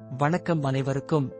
வணக்கம் அனைவருக்கும்.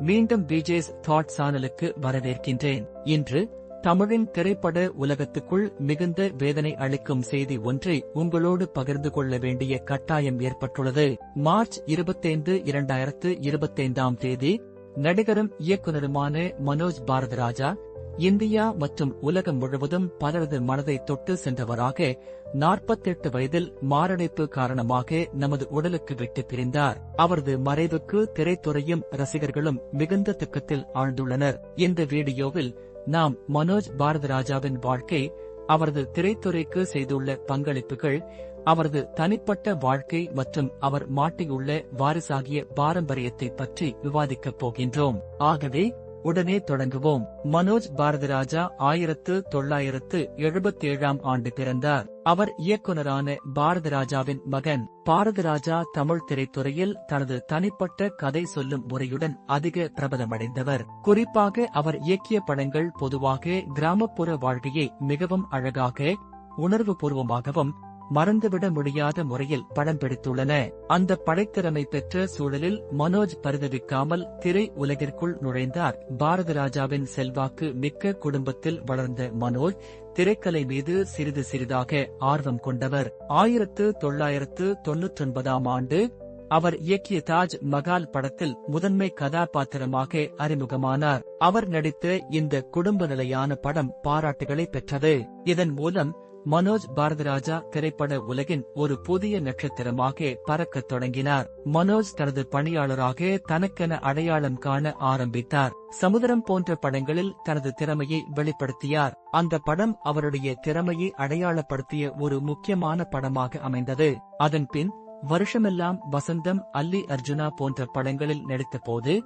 மீண்டும் பிஜேஸ் தாட் சானலுக்கு வரவேற்கின்றேன். இன்று தமிழின் திரைப்பட உலகத்துக்குள் மிகுந்த வேதனை அளிக்கும் செய்தி ஒன்றை உங்களோடு பகிர்ந்து கொள்ள வேண்டிய கட்டாயம் ஏற்பட்டுள்ளது. மார்ச் இருபத்தைந்து இரண்டாயிரத்து இருபத்தைந்தாம் தேதி நடிகரும் இயக்குநருமான மனோஜ் பாரதராஜா இந்தியா மற்றும் உலகம் முழுவதும் பலரது மனதை தொட்டு சென்றவராக நாற்பத்தெட்டு வயதில் மாரடைப்பு காரணமாக நமது உடலுக்கு விட்டு பிரிந்தார். அவரது மறைவுக்கு திரைத்துறையும் ரசிகர்களும் மிகுந்த துக்கத்தில் ஆழ்ந்துள்ளனர். இந்த வீடியோவில் நாம் மனோஜ் பாரதிராஜாவின் வாழ்க்கை அவரது திரைத்துறைக்கு செய்துள்ள பங்களிப்புகள் அவரது தனிப்பட்ட வாழ்க்கை மற்றும் அவர் மாட்டியுள்ள வாரிசாகிய பாரம்பரியத்தை பற்றி விவாதிக்கப் போகின்றோம். ஆகவே உடனே தொடங்குவோம். மனோஜ் பாரதிராஜா ஆயிரத்து தொள்ளாயிரத்து எழுபத்தி ஏழாம் ஆண்டு பிறந்தார். அவர் இயக்குனரான பாரதிராஜாவின் மகன். பாரதிராஜா தமிழ் திரைத்துறையில் தனது தனிப்பட்ட கதை சொல்லும் முறையுடன் அதிக பிரபலமடைந்தவர். குறிப்பாக அவர் இயக்கிய படங்கள் பொதுவாக கிராமப்புற வாழ்க்கையை மிகவும் அழகாக உணர்வுபூர்வமாகவும் மறந்துவிட முடியாத முறையில் படம் பிடித்துள்ளன. அந்த படைத்திறமை பெற்ற சூழலில் மனோஜ் பரிதவிக்காமல் திரை உலகிற்குள் நுழைந்தார். பாரதிராஜாவின் செல்வாக்கு மிக்க குடும்பத்தில் வளர்ந்த மனோஜ் திரைக்கலை மீது சிறிது சிறிதாக ஆர்வம் கொண்டவர். ஆயிரத்து தொள்ளாயிரத்து தொன்னூற்றொன்பதாம் ஆண்டு அவர் இயக்கிய தாஜ் மகால் படத்தில் முதன்மை கதாபாத்திரமாக அறிமுகமானார். அவர் நடித்த இந்த குடும்ப நிலையான படம் பாராட்டுகளை பெற்றது. இதன் மூலம் மனோஜ் பாரதராஜா திரைப்பட உலகின் ஒரு புதிய நட்சத்திரமாக பறக்கத் தொடங்கினார். மனோஜ் தனது பணியாளராக தனக்கென அடையாளம் காண ஆரம்பித்தார். சமுதிரம் போன்ற படங்களில் தனது திறமையை வெளிப்படுத்தியார். அந்த படம் அவருடைய திறமையை அடையாளப்படுத்திய ஒரு முக்கியமான படமாக அமைந்தது. அதன்பின் வருஷமெல்லாம் வசந்தம் அல்லி அர்ஜுனா போன்ற படங்களில் நடித்தபோது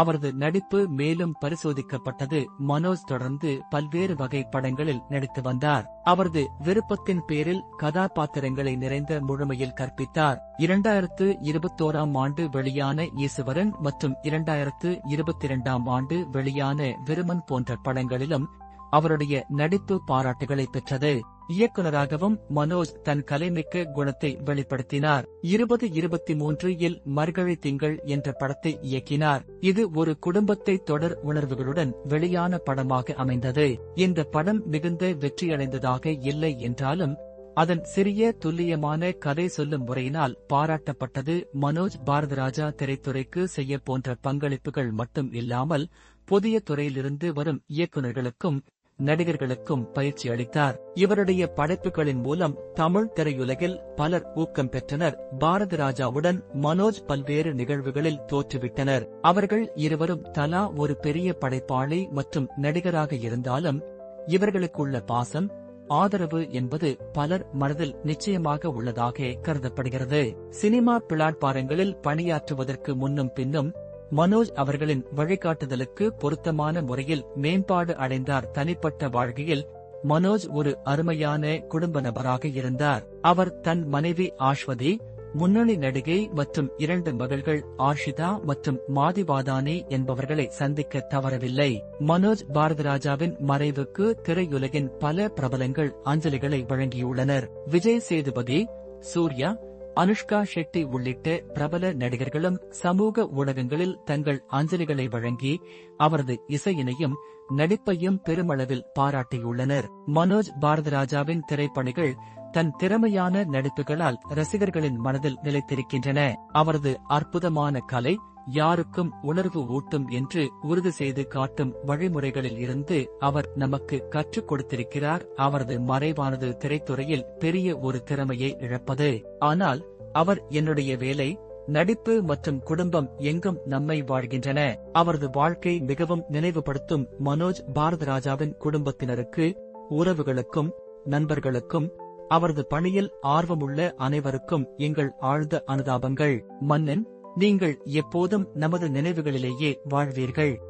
அவரது நடிப்பு மேலும் பரிசோதிக்கப்பட்டது. மனோஜ் தொடர்ந்து பல்வேறு வகை படங்களில் நடித்து வந்தார். அவரது விருப்பத்தின் பேரில் கதாபாத்திரங்களை நிறைந்த முழுமையில் கற்பித்தார். இரண்டாயிரத்து இருபத்தோராம் ஆண்டு வெளியான ஈசுவரன் மற்றும் இரண்டாயிரத்து இருபத்தி இரண்டாம் ஆண்டு வெளியான விருமன் போன்ற படங்களிலும் அவருடைய நடிப்பு பாராட்டுகளை பெற்றது. இயக்குநராகவும் மனோஜ் தன் கலைமிக்க குணத்தை வெளிப்படுத்தினார். இருபது இருபத்தி மூன்று இல் மர்கழி திங்கள் என்ற படத்தை இயக்கினார். இது ஒரு குடும்பத்தை தொடர் உணர்வுகளுடன் வெளியான படமாக அமைந்தது. இந்த படம் மிகுந்த வெற்றியடைந்ததாக இல்லை என்றாலும் அதன் சிறிய துல்லியமான கதை சொல்லும் முறையினால் பாராட்டப்பட்டது. மனோஜ் பாரதராஜா திரைத்துறைக்கு செய்ய போன்ற பங்களிப்புகள் மட்டும் இல்லாமல் புதிய துறையிலிருந்து வரும் இயக்குநர்களுக்கும் நடிகர்களுக்கும் பயிற்சி அளித்தார். இவருடைய படைப்புகளின் மூலம் தமிழ் திரையுலகில் பலர் ஊக்கம் பெற்றனர். பாரதிராஜாவுடன் மனோஜ் பல்வேறு நிகழ்வுகளில் தோற்றுவிட்டனர். அவர்கள் இருவரும் தலா ஒரு பெரிய படைப்பாளி மற்றும் நடிகராக இருந்தாலும் இவர்களுக்குள்ள பாசம் ஆதரவு என்பது பலர் மனதில் நிச்சயமாக உள்ளதாக கருதப்படுகிறது. சினிமா பிளாட்பாரங்களில் பணியாற்றுவதற்கு முன்னும் பின்னும் மனோஜ் அவர்களின் வழிகாட்டுதலுக்கு பொருத்தமான முறையில் மேம்பாடு அடைந்தார். தனிப்பட்ட வாழ்க்கையில் மனோஜ் ஒரு அருமையான குடும்ப நபராக இருந்தார். அவர் தன் மனைவி ஆஷ்வதி முன்னணி நடிகை மற்றும் இரண்டு மகள்கள் ஆஷிதா மற்றும் மாதிவாதானி என்பவர்களை சந்திக்க தவறவில்லை. மனோஜ் பாரதிராஜாவின் மறைவுக்கு திரையுலகின் பல பிரபலங்கள் அஞ்சலிகளை வழங்கியுள்ளனர். விஜய் சேதுபதி சூர்யா அனுஷ்கா ஷெட்டி உள்ளிட்ட பிரபல நடிகர்களும் சமூக ஊடகங்களில் தங்கள் அஞ்சலிகளை வழங்கி அவரது இசையினையும் நடிப்பையும் பெருமளவில் பாராட்டியுள்ளனர். மனோஜ் பாரதிராஜாவின் திரைப்பணிகள் தன் திறமையான நடிப்புகளால் ரசிகர்களின் மனதில் நிலைத்திருக்கின்றன. அவரது அற்புதமான கலை யாருக்கும் உணர்வு ஊட்டும் என்று உறுதி செய்து காட்டும் வழிமுறைகளில் இருந்து அவர் நமக்கு கற்றுக் கொடுத்திருக்கிறார். அவரது மறைவானது திரைத்துறையில் பெரிய ஒரு திறமையை இழப்பது. ஆனால் அவர் என்னுடைய வேலை நடிப்பு மற்றும் குடும்பம் எங்கும் நம்மை வாழ்கின்றன. அவரது வாழ்க்கை மிகவும் நினைவுபடுத்தும் மனோஜ் பாரதராஜாவின் குடும்பத்தினருக்கு உறவுகளுக்கும் நண்பர்களுக்கும் அவரது பணியில் ஆர்வமுள்ள அனைவருக்கும் எங்கள் ஆழ்ந்த அனுதாபங்கள். மன்னன் நீங்கள் எப்போதும் நமது நினைவுகளிலேயே வாழ்வீர்கள்.